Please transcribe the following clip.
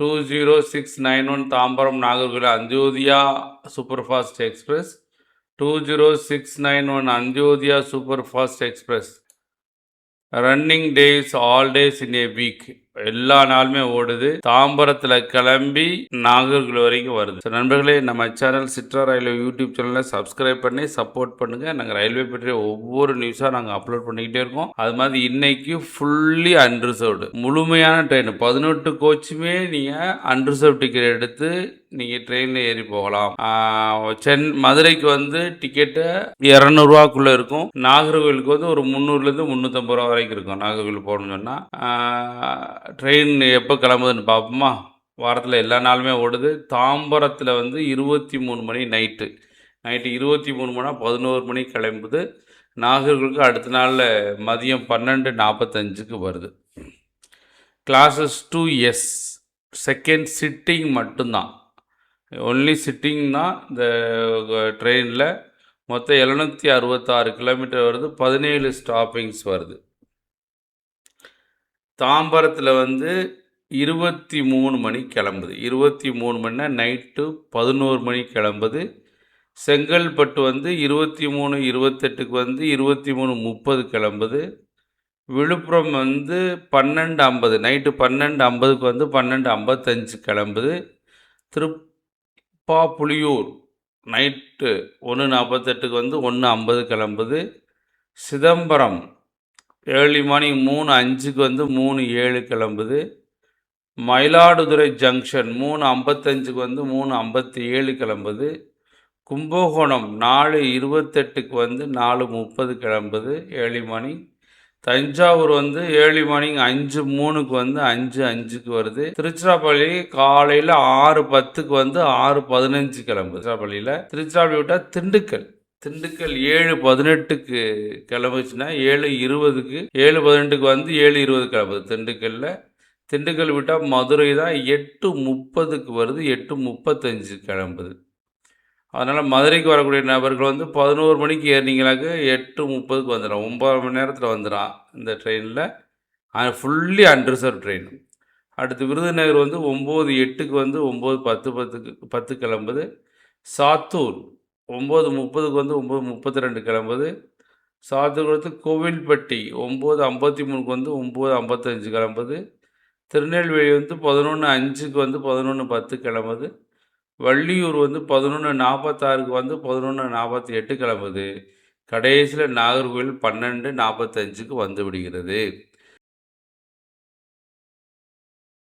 Two zero six nine one Tambaram Nagercoil super fast express two zero six nine one Antyodaya super fast express running days all days in a week எல்லா நாளுமே ஓடுது. தாம்பரத்தில் கிளம்பி நாகர்கோவில் வரைக்கும் வருது. நண்பர்களே நம்ம சேனல் சிட்ரா ரயில்வே யூடியூப் சேனலை சப்ஸ்கிரைப் பண்ணி சப்போர்ட் பண்ணுங்கள் நாங்கள் ரயில்வே பற்றிய ஒவ்வொரு நியூஸாக நாங்கள் அப்லோட் பண்ணிக்கிட்டே இருக்கோம். அது மாதிரி இன்னைக்கு ஃபுல்லி அன்ரிசர்வ்டு முழுமையான ட்ரெயின் பதினெட்டு கோச்சுமே நீங்கள் அன்ரிசர்வ் டிக்கெட் எடுத்து நீங்கள் ட்ரெயினில் ஏறி போகலாம். சென் மதுரைக்கு வந்து டிக்கெட்டு இரநூறுவாக்குள்ளே இருக்கும். நாகர்கோவிலுக்கு வந்து ஒரு முந்நூறுலேருந்து முந்நூற்றம்பது ரூபா வரைக்கும் இருக்கும். நாகர்கோவில் போகணும்னு சொன்னால் ட்ரெயின் எப்போ கிளம்புதுன்னு பார்ப்போமா வாரத்தில் எல்லா நாளுமே ஓடுது. தாம்பரத்தில் வந்து இருபத்தி மூணு மணி நைட்டு. நைட்டு இருபத்தி மூணு மணி பதினோரு மணி கிளம்புது. நாகர்களுக்கு அடுத்த நாளில் மதியம் பன்னெண்டு நாற்பத்தஞ்சுக்கு வருது. Classes two S second sitting மட்டும்தான். ஒன்லி சிட்டிங் தான் இந்த ட்ரெயினில் மொத்தம் எழுநூற்றி அறுபத்தாறு கிலோமீட்டர் வருது. பதினேழு ஸ்டாப்பிங்ஸ் வருது. தாம்பரத்தில் வந்து இருபத்தி மூணு மணி கிளம்புது. இருபத்தி மூணு மணினா நைட்டு பதினோரு மணி கிளம்புது. செங்கல்பட்டு வந்து இருபத்தி மூணு இருபத்தெட்டுக்கு வந்து இருபத்தி மூணு முப்பது கிளம்புது. விழுப்புரம் வந்து பன்னெண்டு ஐம்பது நைட்டு பன்னெண்டு ஐம்பதுக்கு வந்து பன்னெண்டு ஐம்பத்தஞ்சு கிளம்புது. திருப்பாப்புலியூர் நைட்டு ஒன்று நாற்பத்தெட்டுக்கு வந்து ஒன்று ஐம்பது கிளம்புது. சிதம்பரம் ஏர்லி மார்னிங் மூணு அஞ்சுக்கு வந்து மூணு ஏழு கிளம்புது. மயிலாடுதுறை ஜங்ஷன் மூணு ஐம்பத்தஞ்சுக்கு வந்து மூணு ஐம்பத்தி ஏழு கிளம்புது. கும்பகோணம் நாலு இருபத்தெட்டுக்கு வந்து நாலு முப்பது கிளம்புது. ஏழி மார்னிங் தஞ்சாவூர் வந்து ஏழி மார்னிங் அஞ்சு மூணுக்கு வந்து அஞ்சு அஞ்சுக்கு வருது. திருச்சிராப்பள்ளி காலையில் ஆறு பத்துக்கு வந்து ஆறு பதினஞ்சு கிளம்பு திருச்சிராப்பள்ளியில் திருச்சிராப்பள்ளி விட்டால் திண்டுக்கல். திண்டுக்கல் ஏழு பதினெட்டுக்கு கிளம்புச்சுன்னா ஏழு இருபதுக்கு ஏழு பதினெட்டுக்கு வந்து ஏழு இருபது கிளம்புது திண்டுக்கல்ல. திண்டுக்கல் விட்டால் மதுரை தான் எட்டு முப்பதுக்கு வருது எட்டு முப்பத்தஞ்சு கிளம்புது. அதனால் மதுரைக்கு வரக்கூடிய நபர்கள் வந்து பதினோரு மணிக்கு ஏறினீங்களாக்கு எட்டு முப்பதுக்கு வந்துடும் ஒம்பது மணி நேரத்தில் வந்துடும் இந்த ட்ரெயினில் ஃபுல்லி அன்ரிசர்வ் ட்ரெயின் அடுத்து விருதுநகர் வந்து ஒம்பது எட்டுக்கு வந்து ஒம்பது பத்து பத்துக்கு பத்து கிளம்புது. சாத்தூர் ஒம்பது முப்பதுக்கு வந்து ஒம்பது முப்பத்தி ரெண்டு கிளம்புது சாத்துக்குளத்து கோவில்பட்டி ஒம்பது ஐம்பத்தி மூணுக்கு வந்து ஒம்பது ஐம்பத்தஞ்சு கிளம்புது. திருநெல்வேலி வந்து பதினொன்று அஞ்சுக்கு வந்து பதினொன்று பத்து கிளம்புது. வள்ளியூர் வந்து பதினொன்று நாற்பத்தாறுக்கு வந்து பதினொன்று நாற்பத்தி எட்டு கிளம்புது. கடைசியில் நாகர்கோவில் பன்னெண்டு நாற்பத்தஞ்சுக்கு வந்து விடுகிறது.